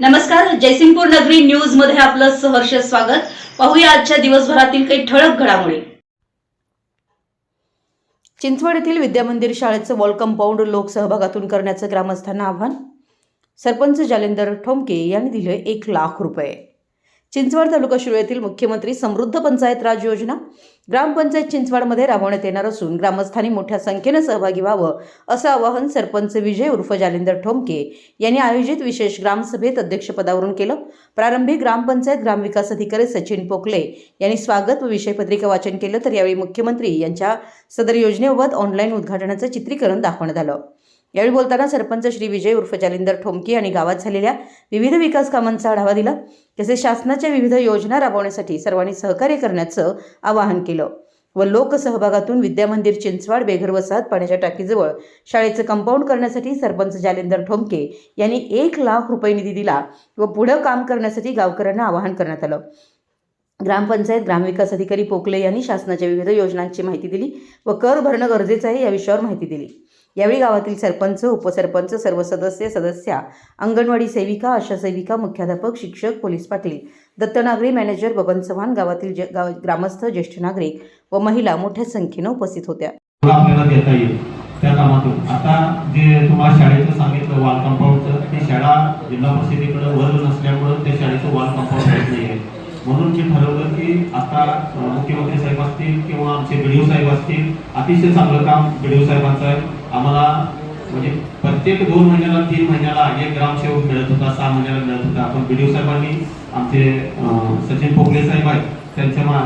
नमस्कार जयसिंगपूर नगरी न्यूजमध्ये आपलं सहर्ष स्वागत. पाहूया आजच्या दिवसभरातील काही ठळक घडामोडी. चिंचवड येथील विद्यामंदिर शाळेचं वॉल कंपाऊंड लोकसहभागातून करण्याचं ग्रामस्थांना आव्हान. सरपंच जालेंदर ठोमके यांनी दिले एक लाख रुपये. चिंचवड तालुका शिरो येथील मुख्यमंत्री समृद्ध पंचायत राज योजना ग्रामपंचायत चिंचवडमध्ये राबवण्यात येणार असून ग्रामस्थांनी मोठ्या संख्येनं सहभागी व्हावं असं आवाहन सरपंच विजय उर्फ जालिंदर ठोमके यांनी आयोजित विशेष ग्रामसभेत अध्यक्षपदावरून केलं. प्रारंभी ग्रामपंचायत ग्रामविकास अधिकारी सचिन पोकले यांनी स्वागत व विषयपत्रिका वाचन केलं. तर यावेळी मुख्यमंत्री यांच्या सदर योजनेबाबत ऑनलाईन उद्घाटनाचं चित्रीकरण दाखवण्यात आलं. यावेळी बोलताना सरपंच श्री विजय उर्फ जालिंदर ठोमके यांनी गावात झालेल्या विविध विकास कामांचा आढावा दिला तसेच शासनाच्या विविध योजना राबवण्यासाठी सर्वांनी सहकार्य करण्याचं आवाहन केलं व लोकसहभागातून विद्यामंदिर चिंचवाड बेघर वसाहत पाण्याच्या टाकीजवळ शाळेचं कंपाऊंड करण्यासाठी सरपंच जालिंदर ठोमके यांनी एक लाख रुपये निधी दिला व पुढं काम करण्यासाठी गावकऱ्यांना आवाहन करण्यात आलं. ग्रामपंचायत ग्रामविकास अधिकारी पोकले यांनी शासनाच्या विविध योजनांची माहिती दिली व कर भरणं गरजेचं आहे या विषयावर माहिती दिली. यावेळी गावातील सरपंच उपसरपंच सर्व सदस्य सदस्या अंगणवाडी सेविका आशा सेविका मुख्याध्यापक शिक्षक पोलीस पाटील दत्तनागरी मॅनेजर बबन चव्हाण गावातील ज- गाव ग्रामस्थ ज्येष्ठ नागरिक व महिला मोठ्या संख्येनं उपस्थित होत्या. आपल्याला देता येईल. त्या कामातून. आता जे तुम्हाला शाळेचं सांगितलं वॉल कंपाऊंडचं ते शाळा जिल्हा परिषदेकडे वर्ग नसल्यामुळं त्या शाळेचं वॉल कंपाऊंड होत नाही आहे म्हणून मी ठरवलं की आता मुख्यमंत्री साहेब असतील किंवा आमचे बीडीओ साहेब असतील अतिशय चांगलं काम बीडीओ साहेबांचं आहे. आम्हाला म्हणजे प्रत्येक दोन महिन्याला तीन महिन्याला एक ग्रामसेवक मिळत होता सहा महिन्याला मिळत होता. पण ओ साहेबांनी आमचे सचिन पोकले साहेब आहेत त्यांच्या मा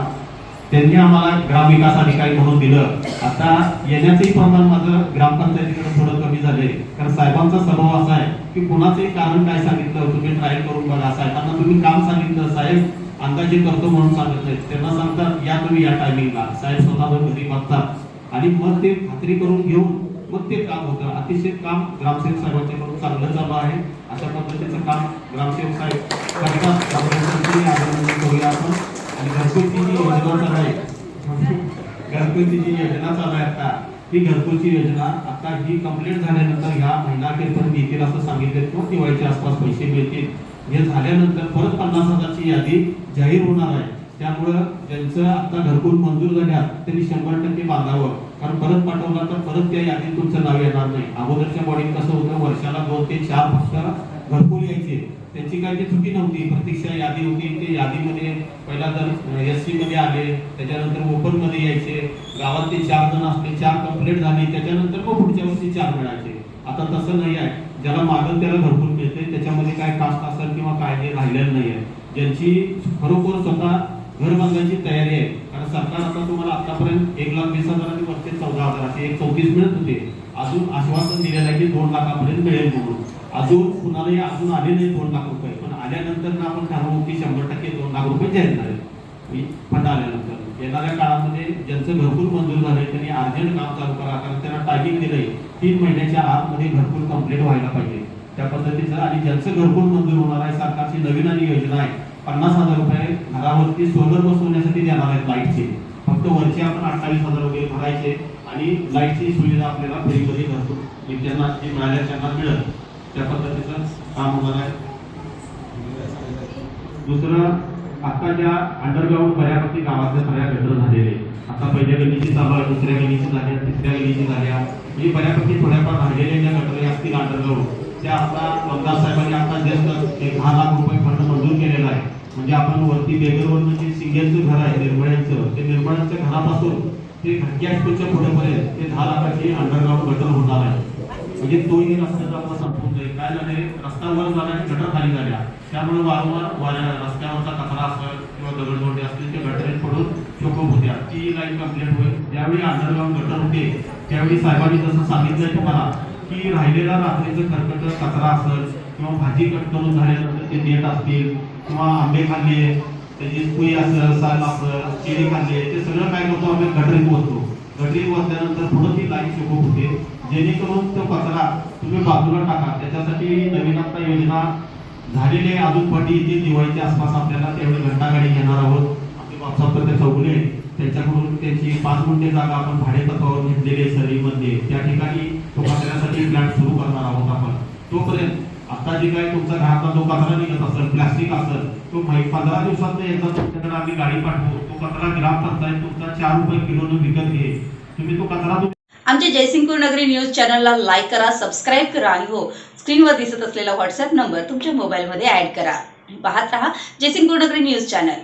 त्यांनी आम्हाला ग्रामविकास अधिकारी म्हणून दिलं. आता येण्याचंही प्रमाण माझं ग्रामपंचायतीकडे थोडं कमी झालंय. कारण साहेबांचा स्वभाव असा आहे की कुणाचंही कारण काय सांगितलं तुम्ही ट्रायल करून बघा. साहेबांना तुम्ही काम सांगितलं साहेब अंदाजे करतो म्हणून सांगत नाही त्यांना सांगतात या तुम्ही या टायमिंगला साहेब स्वतः घरी बघतात. आणि मग ते खात्री करून घेऊन मग ते काम होतं. अतिशय काम ग्रामसेवक साहेबांच्याकडून चांगलं चालू आहे. अशा पद्धतीचं काम ग्रामसेवक साहेब करतात. त्यामुळे अभिनंदन करूया आपण. आणि घरकुलची जी योजना चालू आहे घरकुलची जी योजना चालू आहे आता ही घरकुलची योजना आता ही कंप्लीट झाल्यानंतर ह्या महिना अखेरपर्यंत येतील असं सांगितलं. तो दिवाळीच्या आसपास पैसे मिळतील. हे झाल्यानंतर परत पन्नास हजारची यादी जाहीर होणार आहे. त्यामुळं ज्यांचं आता घरकुल मंजूर झाल्यात त्यांनी शंभर टक्के बांधावं. कारण परत पाठवला तर परत त्या यादीत तुमचं नाव येणार नाही. अगोदरच्या बॉडीत कसं होतं वर्षाला दोन ते चार फक्त घरकुल यायचे. त्यांची काही ती चुकी नव्हती. प्रतीक्षा यादी होती. ते यादीमध्ये पहिला जर एसमध्ये आले त्याच्यानंतर ओपनमध्ये यायचे. गावात ते चार जण असले चार कंप्लीट झाली. त्याच्यानंतर मग पुढच्या वर्षी चार मिळायचे. आता तसं नाही आहे. ज्याला मागं त्याला भरपूर मिळते त्याच्यामध्ये काय कास्ट असेल किंवा काय हे राहिलेलं नाही आहे. ज्यांची खरोखर स्वतः घर बांधायची तयारी आहे सरकार आता तुम्हाला आतापर्यंत एक लाख वीस हजार आणि वरचे चौदा हजार असे एक चौतीस मिळत होते. अजून आश्वासन दिलेलं आहे की दोन लाखापर्यंत मिळेल म्हणून. अजून कुणालाही अजून आले नाही दोन लाख रुपये. पण आल्यानंतर ना आपण ठरवू की शंभर टक्के दोन लाख रुपये जाहीर झाले फंड आल्यानंतर. येणाऱ्या काळामध्ये ज्यांचं भरपूर मंजूर झालंय त्यांनी अर्जंट काम चालू करा. कारण त्यांना टायमिंग दिलंय. तीन महिन्याच्या आतमध्ये भरपूर कंप्लीट व्हायला पाहिजे. त्या पद्धतीचं आणि ज्यांचं घरकुल मंजूर होणार आहे सरकारची नवीन आणि योजना आहे पन्नास हजार रुपये घरावरती सोलर बसवण्यासाठी देणार आहेत लाईटचे. फक्त वरचे आपण अठ्ठावीस हजार रुपये भरायचे आणि लाईटची सुविधा आपल्याला फ्रीमध्ये करतो ज्यांना जी मिळाल्या त्यांना मिळत त्या पद्धतीचं काम होणार आहे. दुसरं आता ज्या अंडरग्राऊंड बऱ्यापैकी गावातल्या सगळ्या गटर झालेले आता पहिल्या गलीची चालू आहे दुसऱ्या गलीची झाल्या तिसऱ्या गलीची झाल्या. म्हणजे बऱ्यापैकी थोड्याफार राहिलेल्या ज्या गटर असतील अंडरग्राऊंड त्या आता आमदार साहेबांनी आता जस्ट एक दहा लाख रुपये फंड मंजूर केलेला आहे म्हणजे आपण वरती बेगरवरनं जे म्हणजे सिंगलचं घर आहे निर्मळ्यांचं. ते निर्मळ्यांच्या घरापासून ते घटक्या पुढेपर्यंत ते दहा लाखाची अंडरग्राऊंड गटर होणार आहे. म्हणजे तोही रस्त्याचा आपला संपून जाईल काय झाले रस्त्यावर जाणारे गटर खाली झाल्या. त्यामुळे वारंवार वाऱ्या रस्त्यावरचा कचरा असेल किंवा दगडधोंडे असतील ते गटरीत पडून चोकप होत्या. ती लाईन कंप्लेंट होईल. ज्यावेळी अंडरग्राऊंड गटर होते त्यावेळी साहेबांनी जसं सांगितलंय तुम्हाला की राहिलेला रात्रीचं खरकट कचरा असेल किंवा भाजी कट करून झाल्यानंतर ते देत असतील. किंवा आंबे खाल्ले त्याची कुई असं साल असं केळी खाल्ले ते सगळं काय करतो आम्ही गटरीत ओततो गटरीत ओतल्यानंतर पुढं ती लाईन चोकप होते. जेणेकरून तो कचरा तुम्ही बाजूला टाका. त्याच्यासाठी नवीन आता योजना झालेली आहे. अजून पटी येतील दिवाळीच्या आसपास आपल्याला तेवढे घंटागाडी घेणार आहोत. आपले बापसाहेब चौगुले त्यांच्याकडून त्यांची पाच गुंठे जागा आपण भाडे तत्वावर घेतलेली आहे सरीमध्ये त्या ठिकाणी तो कचऱ्यासाठी प्लॅन सुरू करणार आहोत आपण. तोपर्यंत आता जे काही तुमचा घरातला जो कचरा निघत असेल प्लास्टिक असेल तो पंधरा दिवसात एकदा तुमच्याकडे आम्ही गाडी पाठवू. तो कचरा ग्रामपंचायत तुमचा चार रुपये किलोनं विकत घे. तुम्ही तो कचरा आमच्या जयसिंगपूर नगरी न्यूज चॅनलला लाईक करा सबस्क्राईब करा आणि हो स्क्रीनवर दिसत असलेला व्हॉट्सअप नंबर तुमच्या मोबाईलमध्ये ॲड करा. पाहत रहा जयसिंगपूर नगरी न्यूज चॅनल.